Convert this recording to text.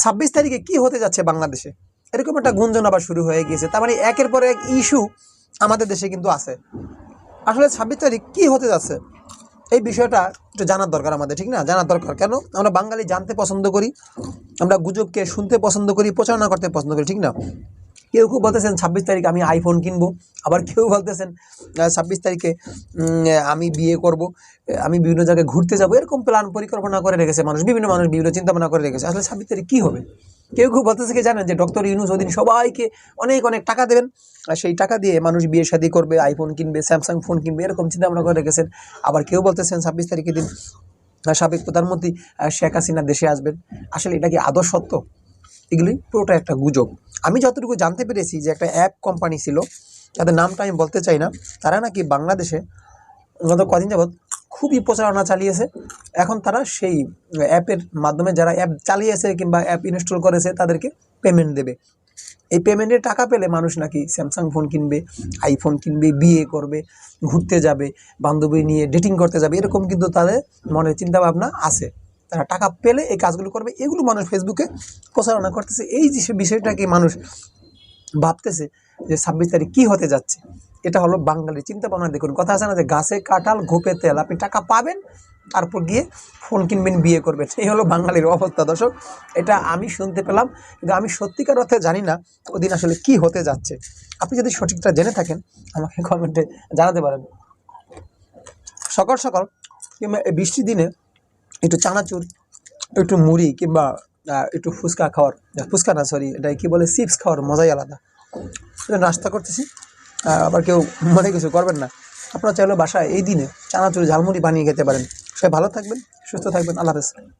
ছাব্বিশ তারিখে কি হতে যাচ্ছে বাংলাদেশে? এরকম একটা গুঞ্জন আবার শুরু হয়ে গিয়েছে। তার মানে একের পর এক ইস্যু আমাদের দেশে কিন্তু আছে। আসলে ছাব্বিশ তারিখ কী হতে যাচ্ছে? এই বিষয়টা একটু জানার দরকার আমাদের, ঠিক না? জানার দরকার। কেন? আমরা বাঙালি জানতে পছন্দ করি, আমরা গুজবকে শুনতে পছন্দ করি, প্রচারণা করতে পছন্দ করি, ঠিক না? কেউ কেউ বলতেছেন ছাব্বিশ তারিখ আমি আইফোন কিনবো, আবার কেউ বলতেছেন ছাব্বিশ তারিখে আমি বিয়ে করব আমি বিভিন্ন জায়গায় ঘুরতে যাব, এরকম প্ল্যান পরিকল্পনা করে রেখেছে মানুষ, বিভিন্ন মানুষ বিভিন্ন চিন্তা ভাবনা করে রেখেছে। আসলে ছাব্বিশ তারিখ কী হবে? কেউ কেউ বলতেছে কি জানেন যে ডক্টর ইউনুস ওদিন সবাইকে অনেক অনেক টাকা দেবেন, আর সেই টাকা দিয়ে মানুষ বিয়ে শাদী করবে আইফোন কিনবে স্যামসাং ফোন কিনবে, এরকম চিন্তা ভাবনা করে রেখেছেন। আবার কেউ বলতেছেন ছাব্বিশ তারিখের দিন সাবেক প্রধানমন্ত্রী শেখ হাসিনা দেশে আসবেন। আসলে এটা কি আদর সত্য? এগুলি পুরোটা একটা গুজব। আমি যতটুকু জানতে পেরেছি যে একটা অ্যাপ কোম্পানি ছিল তাদের নামটা আমি বলতে চাই না, তারা নাকি বাংলাদেশে গত কদিন যাবৎ খুবই প্রচারণা চালিয়েছে। এখন তারা সেই অ্যাপের মাধ্যমে যারা অ্যাপ চালিয়েছে কিংবা অ্যাপ ইনস্টল করেছে, তাদেরকে পেমেন্ট দেবে। এই পেমেন্টের টাকা পেলে মানুষ নাকি স্যামসাং ফোন কিনবে আইফোন কিনবে, বিয়ে করবে, ঘুরতে যাবে, বান্ধবী নিয়ে ডেটিং করতে যাবে, এরকম কিন্তু তাদের মনে চিন্তা ভাবনা আছে। তারা টাকা পেলে এই কাজগুলো করবে। এগুলো মানুষ ফেসবুকে প্রচারণা করতেছে। এই যে বিষয়টাকে মানুষ ভাবতেছে যে ছাব্বিশ তারিখ কী হতে যাচ্ছে, এটা হলো বাঙালির চিন্তা ভাবনা দেখুন, কথা আছে না যে গাছে কাঁঠাল, ঘোপে তেল। আপনি টাকা পাবেন, তারপর গিয়ে ফোন কিনবেন, বিয়ে করবেন। এই হলো বাঙালির অবস্থা। দর্শক, এটা আমি শুনতে পেলাম। কিন্তু আমি সত্যিকার অর্থে জানি না ওদিন আসলে কি হতে যাচ্ছে। আপনি যদি সঠিকটা জেনে থাকেন, আমাকে কমেন্টে জানাতে পারেন। সকাল সকাল কিংবা বৃষ্টির দিনে একটু চানাচুর, একটু মুড়ি কিংবা একটু ফুচকা খাওয়ার ফুচকা না সরি এটা কী বলে, চিপস খাওয়ার মজাই আলাদা। নাস্তা করতেছি আবার কেউ মনে কিছু করবেন না। আপনারা চাইলে বাসায় এই দিনে চানাচুর, ঝালমুড়ি বানিয়ে খেতে পারেন। সে ভালো থাকবেন, সুস্থ থাকবেন, আল্লাহ হাফেজ।